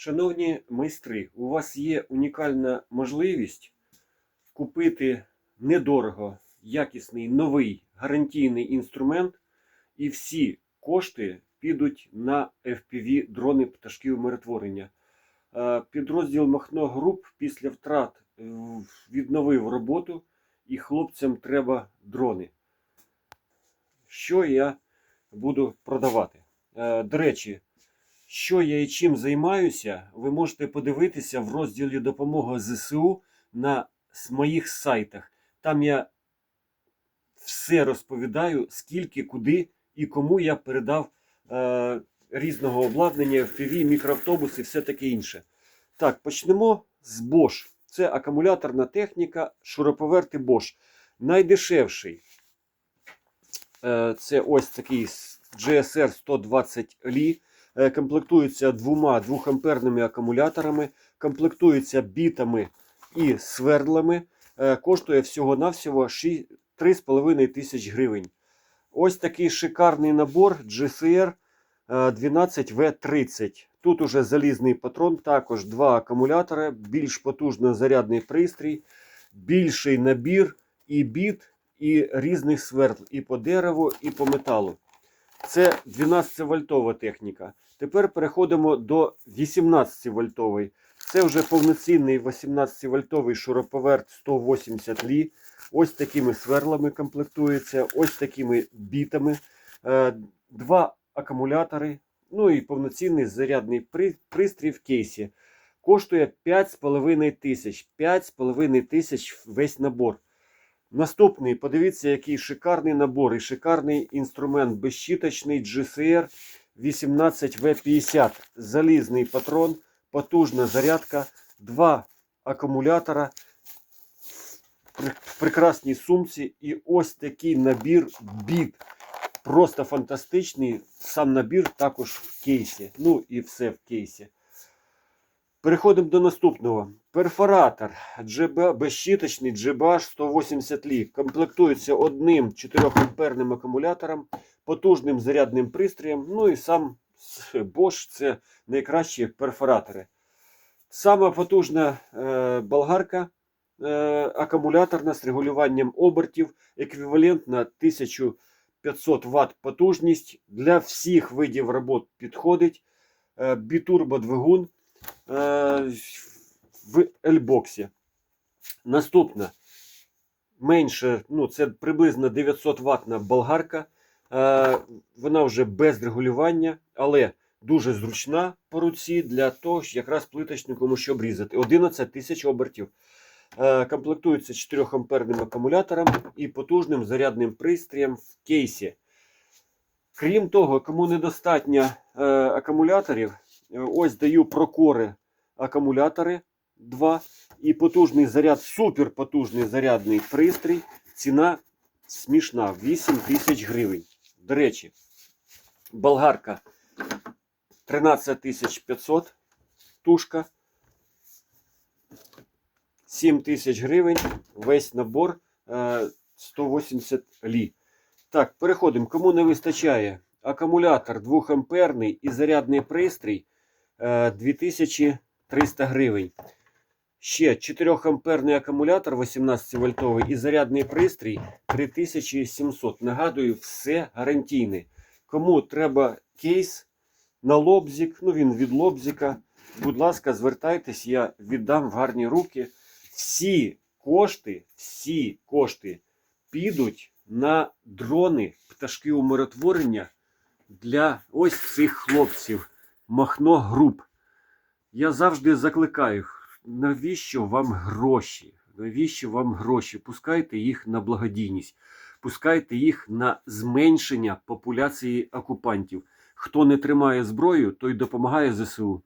Шановні майстри, у вас є унікальна можливість купити недорого якісний новий гарантійний інструмент, і всі кошти підуть на FPV дрони пташки умиротворення. Е, Підрозділ Махно Груп після втрат відновив роботу, і хлопцям треба дрони. Що я буду продавати? Е, До речі, що я і чим займаюся, ви можете подивитися в розділі Допомога ЗСУ на моїх сайтах. Там я все розповідаю, скільки, куди і кому я передав е, різного обладнання, FPV, мікроавтобус і все таке інше. Так, почнемо з Bosch. Це акумуляторна техніка, шуруповерти Bosch. Найдешевший. Е, це ось такий GSR 120 Li. Е, комплектується двома 2-амперними акумуляторами, комплектується бітами і свердлами. Е, Коштує всього-навсього 3,5 тисяч гривень. Ось такий шикарний набор GCR е, 12V30. Тут уже залізний патрон, також два акумулятори, більш потужно зарядний пристрій, більший набір і біт, і різних свердл і по дереву, і по металу. Це 12-вольтова техніка. Тепер переходимо до 18-вольтової. Це вже повноцінний 18-вольтовий шуруповерт 180 лі. Ось такими сверлами комплектується, ось такими бітами. Е, Два акумулятори, ну і повноцінний зарядний пристрій в кейсі. Коштує 5,5 тисяч. 5,5 тисяч весь набор. Наступний, подивіться, який шикарний набор і шикарний інструмент безщіточний GCR 18V50. Залізний патрон, потужна зарядка, два акумулятора в прекрасній сумці. І ось такий набір біт. Просто фантастичний. Сам набір також в кейсі. Ну і все в кейсі. Переходимо до наступного. Перфоратор GBA, безщіточний GBH 180 лі. Комплектується одним 4-амперним акумулятором, потужним зарядним пристроєм. Ну і сам Bosch це найкращі перфоратори. Сама потужна е, болгарка е, акумуляторна з регулюванням обертів, еквівалентна 1500 Вт потужність. Для всіх видів робот підходить. Е, бітурбо двигун е, в L-боксі. Наступна менше, ну це приблизно 900 ватна болгарка. Е, вона вже без регулювання, але дуже зручна по руці для того, якраз плиточником щоб різати. 11 тисяч обертів. Е, комплектується 4 амперним акумулятором і потужним зарядним пристроєм в кейсі. Крім того, кому недостатньо е, акумуляторів, е, ось даю прокори акумулятори 2 і потужний заряд, суперпотужний зарядний пристрій. Ціна смішна 8 тисяч гривень. До речі, болгарка 13 500 тушка. 7 тисяч гривень. Весь набор е, 180 лі. Так, переходимо. Кому не вистачає акумулятор 2 амперний і зарядний пристрій е, 2300 гривень. Ще 4 амперний акумулятор 18 вольтовий і зарядний пристрій 3700. Нагадую, все гарантійне. Кому треба кейс на лобзик, ну він від лобзика. Будь ласка, звертайтесь, я віддам в гарні руки. Всі кошти, всі кошти підуть на дрони пташки умиротворення для ось цих хлопців. Махно груп. Я завжди закликаю, навіщо вам гроші? Навіщо вам гроші? Пускайте їх на благодійність, пускайте їх на зменшення популяції окупантів. Хто не тримає зброю, той допомагає ЗСУ.